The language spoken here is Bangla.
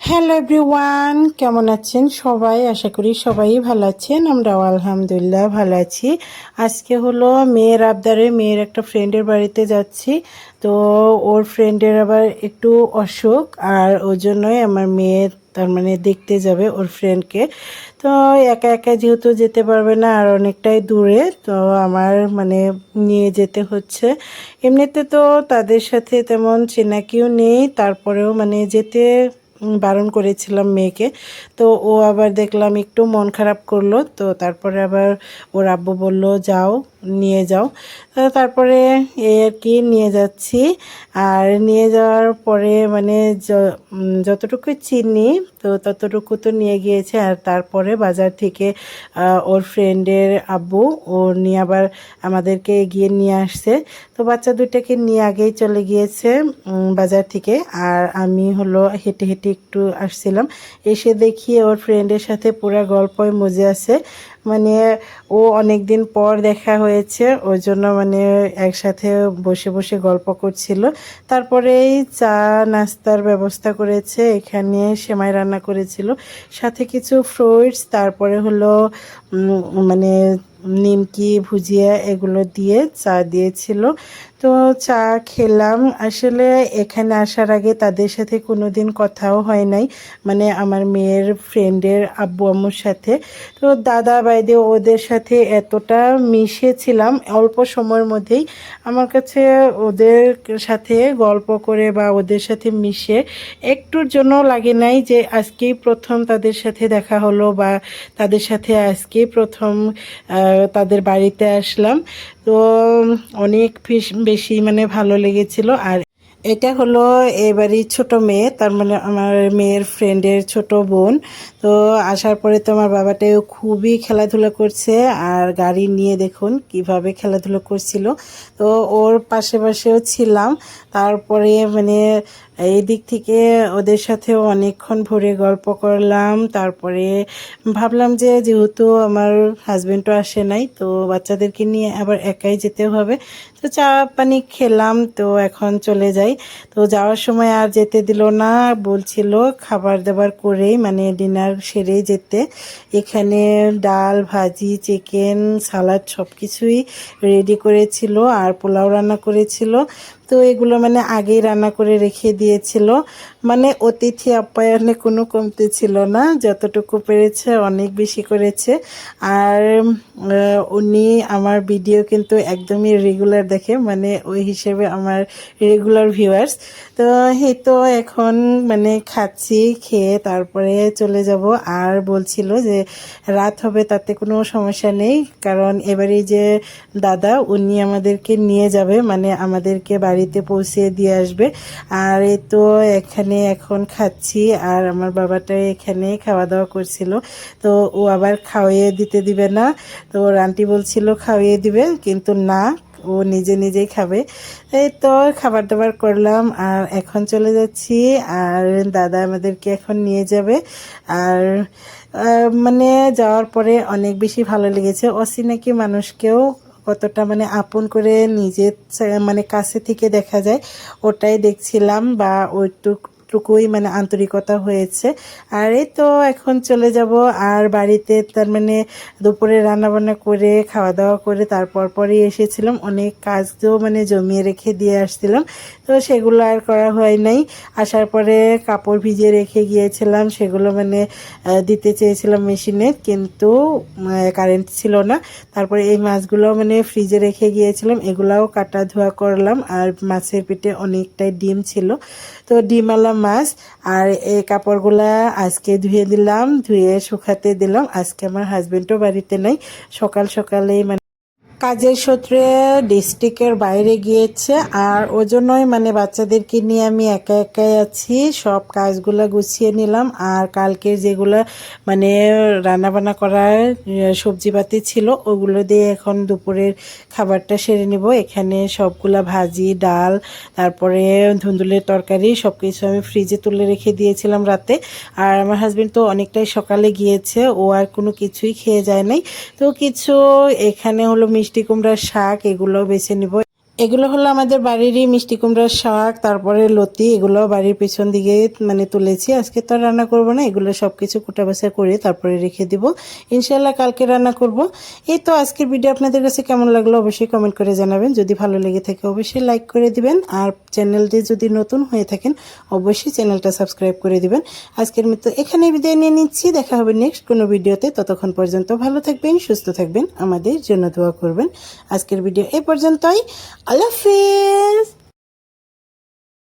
হ্যালো এভরিওয়ান কেমন আছেন সবাই? আশা করি সবাই ভালো আছেন। আমরাও আলহামদুলিল্লাহ ভালো আছি। আজকে হলো মেয়ের আবদারে মেয়ের একটা ফ্রেন্ডের বাড়িতে যাচ্ছি। তো ওর ফ্রেন্ডের আবার একটু অসুখ আর ওই জন্যই আমার মেয়ে তার মানে দেখতে যাবে ওর ফ্রেন্ডকে তো একা একা যেহেতু যেতে পারবে না আর অনেকটাই দূরে, তো আমার মানে নিয়ে যেতে হচ্ছে। এমনিতে তো তাদের সাথে তেমন চেনা কেউ নেই, তারপরেও মানে যেতে বারণ করেছিলাম মেয়েকে। তো ও আবার দেখলাম একটু মন খারাপ করল, তো তারপরে আবার ওর আব্বু বলল, যাও। নিয়ে যাও। তারপরে এই আর কি নিয়ে যাচ্ছি। আর নিয়ে যাওয়ার পরে মানে যতটুকু চিনি, তো ততটুকু তো নিয়ে গিয়েছে। আর তারপরে বাজার থেকে ওর ফ্রেন্ডের আব্বু, ও নিয়ে আবার আমাদেরকে এগিয়ে নিয়ে আসছে। তো বাচ্চা দুইটাকে নিয়ে আগেই চলে গিয়েছে বাজার থেকে। আর আমি হলো হেঁটে হেঁটে একটু আসছিলাম। এসে দেখি ওর ফ্রেন্ডের সাথে পুরো গল্পই মজে আছে। মানে ও অনেক দিন পর দেখা হয়েছে ওই জন্য মানে একসাথে বসে বসে গল্প করছিল। তারপরেই চা নাস্তার ব্যবস্থা করেছে, এখানে সেমাই রান্না করেছিল। সাথে কিছু ফ্রুটস তারপরে হলো মানে নিমকি, ভুজিয়া এগুলো দিয়ে চা দিয়েছিল। তো চা খেলাম। আসলে এখানে আসার আগে তাদের সাথে কোনো দিন কথাও হয় নাই। মানে আমার মেয়ের ফ্রেন্ডের আব্বু আম্মুর সাথে। তো দাদা বাইদে ওদের সাথে এতটা মিশেছিলাম। অল্প সময়ের মধ্যেই আমার কাছে ওদের সাথে গল্প করে বা ওদের সাথে মিশে একটুর জন্য লাগে নাই যে আজকেই প্রথম তাদের সাথে দেখা হলো বা তাদের সাথে আজকেই প্রথম তাদের বাড়িতে আসলাম। তো অনেক বেশ- মানে ভালো লেগেছিল। আর এটা হলো এবারই ছোট মেয়ে, তার মানে আমার মেয়ের ফ্রেন্ডের ছোট বোন। তো আসার পরে তো আমার বাবাটাও খুবই খেলাধুলা করছে আর গাড়ি নিয়ে দেখুন কীভাবে খেলাধুলা করছিল। তো ওর পাশে পাশেও ছিলাম। তারপরে মানে এই দিক থেকে ওদের সাথেও অনেকক্ষণ ভরে গল্প করলাম। তারপরে ভাবলাম যে যেহেতু আমার হাজবেন্ডও আসে নাই, তো বাচ্চাদেরকে নিয়ে আবার একাই যেতে হবে। তো চা পানি খেলাম, তো এখন চলে যাই। তো যাওয়ার সময় আর যেতে দিল না, বলছিল খাবার দাবার করেই মানে ডিনার সেরেই যেতে। এখানে ডাল, ভাজি, চিকেন, সালাদ সব কিছুই রেডি করেছিল আর পোলাও রান্না করেছিল। তো এগুলো মানে আগেই রান্না করে রেখে দিয়েছিল। মানে অতিথি আপ্যায়নে কোনো কমতি ছিল না, যতটুকু পেরেছে অনেক বেশি করেছে। আর উনি আমার ভিডিও কিন্তু একদমই রেগুলার দেখে মানে ওই হিসেবে আমার রেগুলার ভিউয়ার্স তো এই তো এখন মানে খাচ্ছি, খেয়ে তারপরে চলে যাব। আর বলছিল যে রাত হবে তাতে কোনো সমস্যা নেই, কারণ এবারে যে দাদা, উনি আমাদেরকে নিয়ে যাবে মানে আমাদেরকে বাড়িতে পৌঁছে দিয়ে আসবে। আর এই তো এখানে এখন খাচ্ছি, আর আমার বাবাটা এখানে খাওয়া দাওয়া করছিল। তো ও আবার খাওয়িয়ে দিতে দিবে না। তো ওর আন্টি বলছিল খাওয়িয়ে দিবে, কিন্তু না, ও নিজে নিজেই খাবে। এই তো খাবার দাবার করলাম, আর এখন চলে যাচ্ছি। আর দাদা আমাদেরকে এখন নিয়ে যাবে। আর মানে যাওয়ার পরে অনেক বেশি ভালো লেগেছে। অচিনাকি মানুষকেও কতটা মানে আপন করে নিজের মানে কাছে থেকে দেখা যায় ওটাই দেখছিলাম বা ওইটুক টুকুই মানে আন্তরিকতা হয়েছে। আর এই তো এখন চলে যাব আর বাড়িতে, তার মানে দুপুরে রান্নাবান্না করে খাওয়া দাওয়া করে তারপর পরেই এসেছিলাম। অনেক কাজও মানে জমিয়ে রেখে দিয়ে আসছিলাম। তো সেগুলো আর করা হয় নাই। আসার পরে কাপড় ভিজিয়ে রেখে গিয়েছিলাম। সেগুলো মানে দিতে চেয়েছিলাম মেশিনে, কিন্তু কারেন্ট ছিল না। তারপরে এই মাছগুলো মানে ফ্রিজে রেখে গিয়েছিলাম। এগুলাও কাটা ধোয়া করলাম। আর মাছের পিঠে অনেকটাই ডিম ছিল। তো ডিমওয়ালা মাছ, আর এই কাপড়গুলা আজকে ধুয়ে দিলাম, ধুয়ে শুকাতে দিলাম। আজকে আমার হাজব্যান্ডও বাড়িতে নাই। সকাল সকালেই মানে কাজের সূত্রে ডিস্ট্রিক্টের বাইরে গিয়েছে আর ওজন্যই মানে বাচ্চাদেরকে নিয়ে আমি একা একাই আছি। সব কাজগুলো গুছিয়ে নিলাম আর কালকের যেগুলো মানে রান্নাবান্না করার সবজিপাতি ছিল ওগুলো দিয়ে এখন দুপুরের খাবারটা সেরে নিব। এখানে সবগুলা ভাজি, ডাল, তারপরে ধুন্দুলের তরকারি সব কিছু আমি ফ্রিজে তুলে রেখে দিয়েছিলাম রাতে। আর আমার হাজব্যান্ড তো অনেকটাই সকালে গিয়েছে, ও আর কোনো কিছুই খেয়ে যায় নাই। তো কিছু এখানে হলো মিষ্টি কুমড়ার শাক এগুলো বেছে নিব। এগুলো হলো আমাদের বাড়িরই মিষ্টি কুমড়ার শাক, তারপরে লতি, এগুলো বাড়ির পেছন দিকে মানে তুলেছি। আজকে তো রান্না করব না, এগুলো সব কিছু কুটা বাছা করে তারপরে রেখে দিব। ইনশাল্লাহ কালকে রান্না করব। এই তো আজকের ভিডিও আপনাদের কাছে কেমন লাগল অবশ্যই কমেন্ট করে জানাবেন। যদি ভালো লেগে থাকে অবশ্যই লাইক করে দিবেন। আর চ্যানেলটি যদি নতুন হয়ে থাকেন, অবশ্যই চ্যানেলটা সাবস্ক্রাইব করে দিবেন। আজকের মতো এখানে বিদায় নিয়ে নিচ্ছি। দেখা হবে নেক্সট কোনো ভিডিওতে। ততক্ষণ পর্যন্ত ভালো থাকবেন, সুস্থ থাকবেন। আমাদের জন্য দোয়া করবেন। আজকের ভিডিও এ পর্যন্তই। আল্লাহ হাফিজ